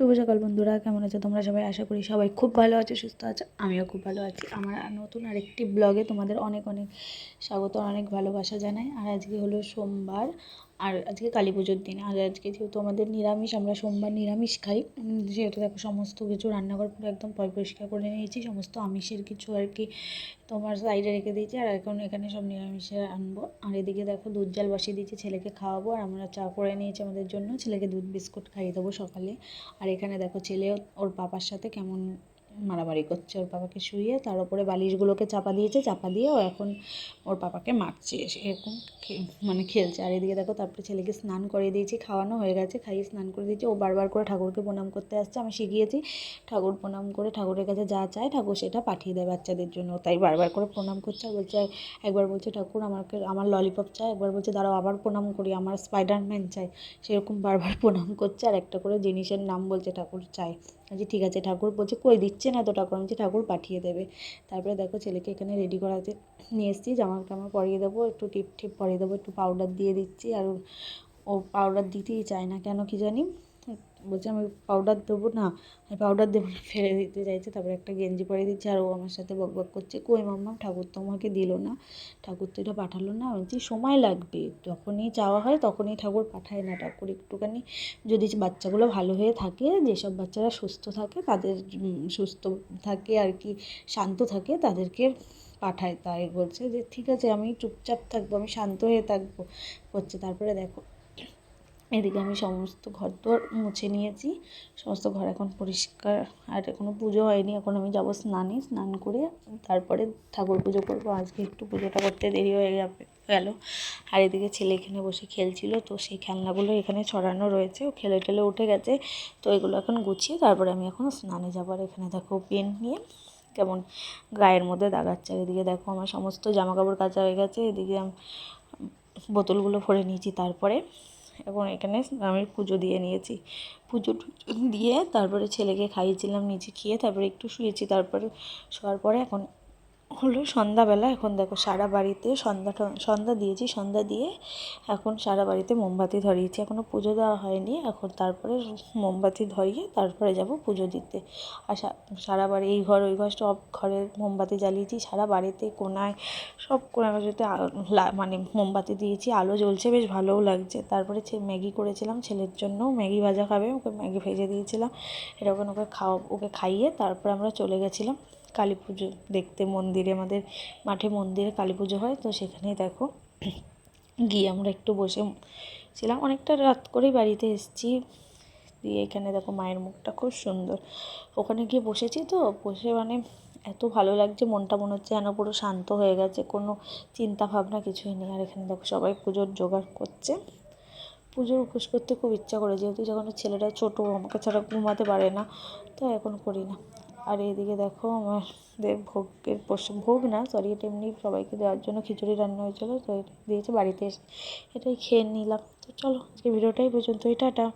শুভ সকাল বন্ধুরা, কেমন আছো তোমরা সবাই? আশা করি সবাই খুব ভালো আছো, সুস্থ আছো, আমিও খুব ভালো আছি। আমার নতুন আরেকটি ব্লগে তোমাদের অনেক অনেক স্বাগত, অনেক ভালোবাসা জানাই। আর আজকে হলো সোমবার আর আজকে কালী পুজোর দিন। আর আজকে যেহেতু আমাদের নিরামিষ, আমরা সোমবার নিরামিষ খাই। যেহেতু দেখো সমস্ত কিছু রান্নাঘর পুরো একদম পরিষ্কার করে নিয়েছি। সমস্ত আমিষের কিছু আর কি তোমার সাইডে রেখে দিয়েছি। আর এখন এখানে সব নিরামিষে আনব। আর এদিকে দেখো দুধ জাল বসিয়ে দিয়েছি ছেলেকে খাওয়াবো। আর আমরা চা করে নিয়েছি আমাদের জন্য। ছেলেকে দুধ বিস্কুট খাইয়ে দেবো সকালে। আর এখানে দেখো ছেলে ওর পাপার সাথে কেমন মারামারি করছে ওর পাপাকে শুয়ে তার উপরে বালিশগুলোকে চাপা দিয়েছে, চাপা দিয়ে ও এখন ওর পাপাকে মারছে। এরকম মানে খেলছে। আর এদিকে দেখো, তারপরে ছেলেকে স্নান করিয়ে দিয়েছি, খাওয়ানো হয়ে গেছে, খাইয়ে স্নান করে দিয়েছি। ও বারবার করে ঠাকুরকে প্রণাম করতে আসছে, আমি শিখিয়েছি। ঠাকুর প্রণাম করে ঠাকুরের কাছে যা চায়, ঠাকুর সেটা পাঠিয়ে দেয় বাচ্চাদের জন্য। তাই বারবার করে প্রণাম করছে আর বলছে, একবার বলছে, ঠাকুর, আমাকে, আমার ললিপপ চাই একবার বলছে, দাঁড়াও, আবার প্রণাম করি, আমার স্পাইডারম্যান চাই সেরকম বারবার প্রণাম করছে আর একটা করে জিনিসের নাম বলছে, ঠাকুর চাই বলছি ঠিক আছে, ঠাকুর বলছে, কই দিচ্ছে না তো ঠাকুর আমি ঠাকুর পাঠিয়ে দেবে। তারপরে দেখো ছেলেকে এখানে রেডি করাতে নিয়ে এসেছি জামা টামা পরিয়ে দেবো, একটু টিপ টিপ পরিয়ে দেবো, একটু পাউডার দিয়ে দিচ্ছি, আর ও পাউডার দিতেই চায় না, কেন কি জানি? বলছে আমি পাউডার দেবো না, আমি পাউডার দেবো না, ফেলে দিতে চাইছে, তারপরে একটা গেঞ্জি পরে দিচ্ছে, আর ও আমার সাথে বক বক করছে, কই মাম্মা, ঠাকুর তো আমাকে দিল না, ঠাকুর তো এটা পাঠালো না আমি সময় লাগবে, যখনই চাওয়া হয় তখনই ঠাকুর পাঠায় না, ঠাকুর একটুখানি যদি বাচ্চাগুলো ভালো হয়ে থাকে, যেসব বাচ্চারা সুস্থ থাকে, তাদের সুস্থ থাকে আর কি, শান্ত থাকে, তাদেরকে পাঠায়, তাই বলছে যে ঠিক আছে, আমি চুপচাপ থাকব, আমি শান্ত হয়ে থাকব, করছে, তারপরে দেখো এদিকে আমি সমস্ত ঘর দোর মুছে নিয়েছি। সমস্ত ঘর এখন পরিষ্কার। আর এখনও পুজো হয়নি। এখন আমি যাব স্নানে। স্নান করে তারপরে ঠাকুর পুজো করব। আজকে একটু পুজোটা করতে দেরি হয়ে যাবে গেল। আর এদিকে ছেলে এখানে বসে খেলছিল। তো সেই খেলনাগুলো এখানে ছড়ানো রয়েছে। ও খেলে টেলে উঠে গেছে। তো এগুলো এখন গুছিয়ে তারপরে আমি এখন স্নানে যাব। আর এখানে দেখো পেন নিয়ে কেমন গায়ের মধ্যে দাগাচ্ছে। এদিকে দেখো আমার সমস্ত জামা কাপড় কাচা হয়ে গেছে। এদিকে বোতলগুলো ভরে নিয়েছি তারপরে এবং এখানে আমি পুজো দিয়ে নিয়েছি। পুজো দিয়ে তারপরে ছেলেকে খাইয়েছিলাম, নিজে খেয়ে তারপরে একটু শুয়েছি, তারপরে শোয়ার পরে এখন হলো সন্ধ্যাবেলা। এখন দেখো সারা বাড়িতে সন্ধ্যা সন্ধ্যা দিয়েছি, সন্ধ্যা দিয়ে এখন সারা বাড়িতে মোমবাতি ধরিয়েছি। এখনও পুজো দেওয়া হয়নি। এখন তারপরে মোমবাতি ধরিয়ে তারপরে যাব পুজো দিতে। আর সারা বাড়ি, এই ঘর, ওই ঘর সব ঘরে মোমবাতি জ্বালিয়েছি। সারা বাড়িতে কোনায় সব কোনায় বাড়িতে মানে মোমবাতি দিয়েছি। আলো জ্বলছে, বেশ ভালোও লাগছে। তারপরে ম্যাগি করেছিলাম, ছেলের জন্য। ম্যাগি ভাজা খাবে, ওকে ম্যাগি ভেজে দিয়েছিলাম। এরকম ওকে খাওয়া ওকে খাইয়ে তারপরে আমরা চলে গেছিলাম। কালী পুজো দেখতে মন্দিরে, আমাদের মাঠে মন্দিরে কালী পুজো হয়, তো সেখানে দেখো। গিয়ে আমরা একটু বসে ছিলাম। অনেকটা রাত করেই বাড়িতে এসেছি। দিয়ে এখানে দেখো মায়ের মুখটা খুব সুন্দর। ওখানে গিয়ে বসেছি তো, বসে মানে এত ভালো লাগছে, মনটা মনে হচ্ছে যেন পুরো শান্ত হয়ে গেছে, কোনো চিন্তা ভাবনা কিছুই নেই। আর এখানে দেখো সবাই পুজোর জোগাড় করছে। পুজোর উপোস করতে খুব ইচ্ছা করে, যেহেতু যখন ছেলেটা ছোটো, আমাকে ছাড়া ঘুমাতে পারে না, তো এখন করি না। আর এদিকে দেখো আমাদের ভোগের প্রস- ভোগ না সরি এটা এমনি সবাইকে দেওয়ার জন্য খিচুড়ি রান্না হয়েছিলো, তো এটা দিয়েছে, বাড়িতে এসে এটাই খেয়ে নিলাম। তো চলো আজকে ভিডিওটাই পর্যন্ত টাটা।